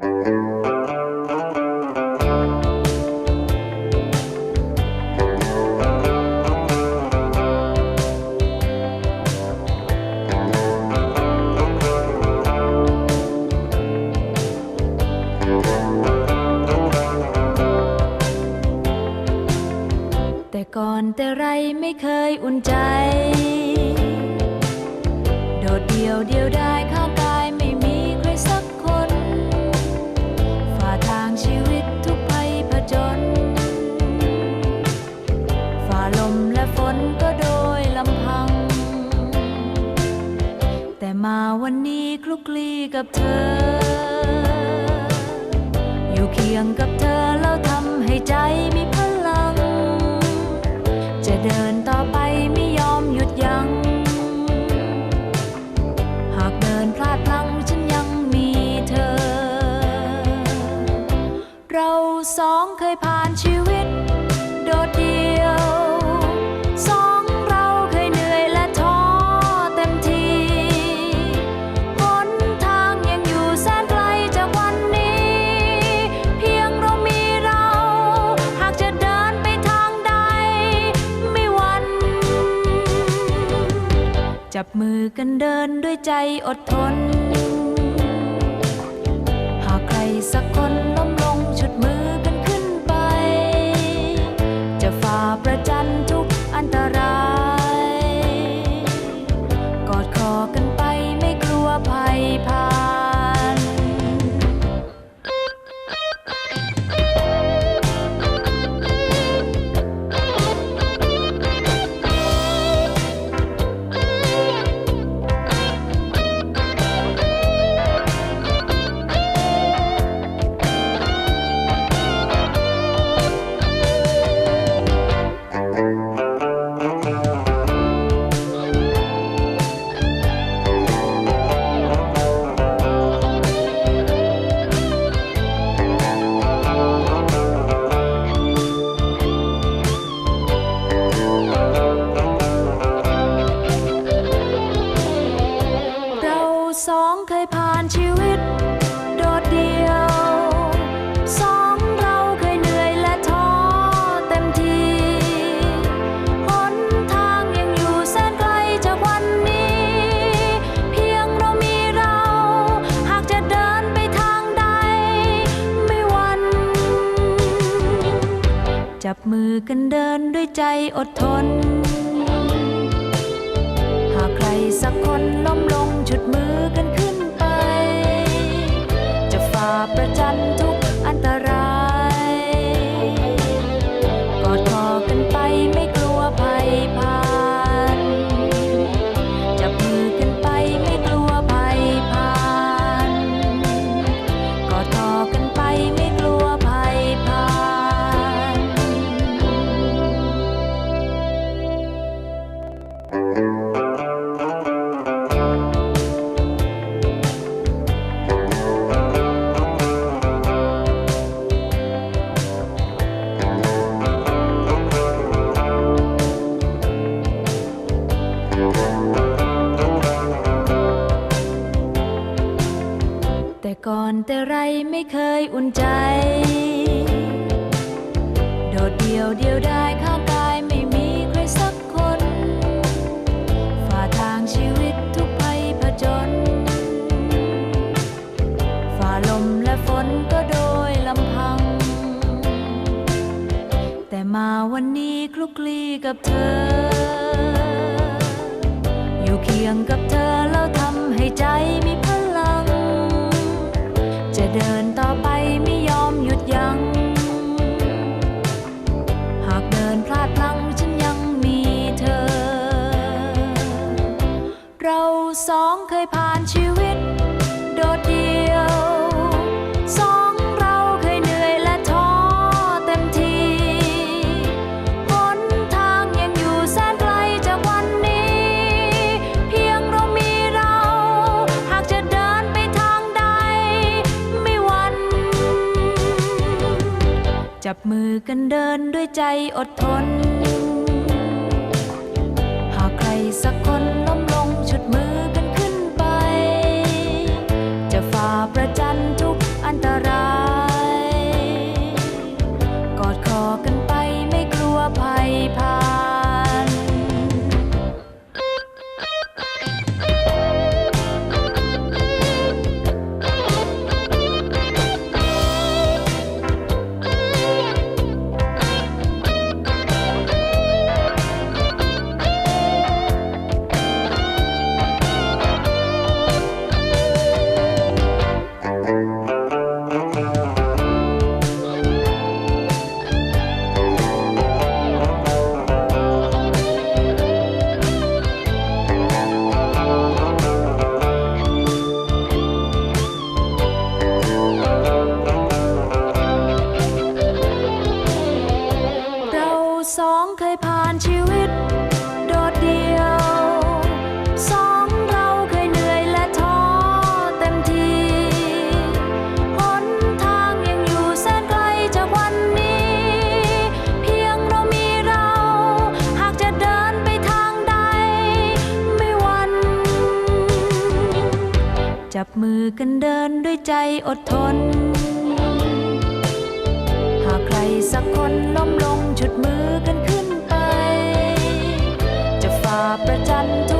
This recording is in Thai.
แต่ก่อนแต่ไรไม่เคยอุ่นใจ โดดเดี่ยวเดียวได้ข้างกา มาวันนี้คลุกคลีกับเธอ อยู่เคียงกับเธอแล้วทำให้ใจมีพลัง จะเดินต่อไปไม่ยอมหยุดยัง้ง หากเดินพลาดพลั้งฉันยังมีเธอ เราสองเคยผ่านชีวิต จับมือกันเดินด้วยใจอดทน หากใครสักคนล้มลงชุดมือกันขึ้นไป จะฝ่าประจันทุกอันตราย กอดคอกันไปไม่กลัวภัยภัย จับมือกันเดินด้วยใจอดทน หากใครสักคนล้มลงชุดมือกันขึ้นไป จะฝ่าประจันทุ แต่ก่อนแต่ไรไม่เคยอุ่นใจ โดดเดี่ยวเดียวได้ข้างกา วันนี้คลุกคลีกับเธอ อยู่เคียงกับเธอแล้วทำให้ใจมีพลัง จะเดินต่อไปมี จับมือกันเดินด้วยใจอดทน หากใครสักคนล้มลงชุดมือกันขึ้นไป จะฝ่าประจันทุกอันตราย กอดคอกันไปไม่กลัวภัยพา จับมือกันเดินด้วยใจอดทน หากใครสักคนล้มลงชุดมือกันขึ้นไป จะฝ่าประจันทุ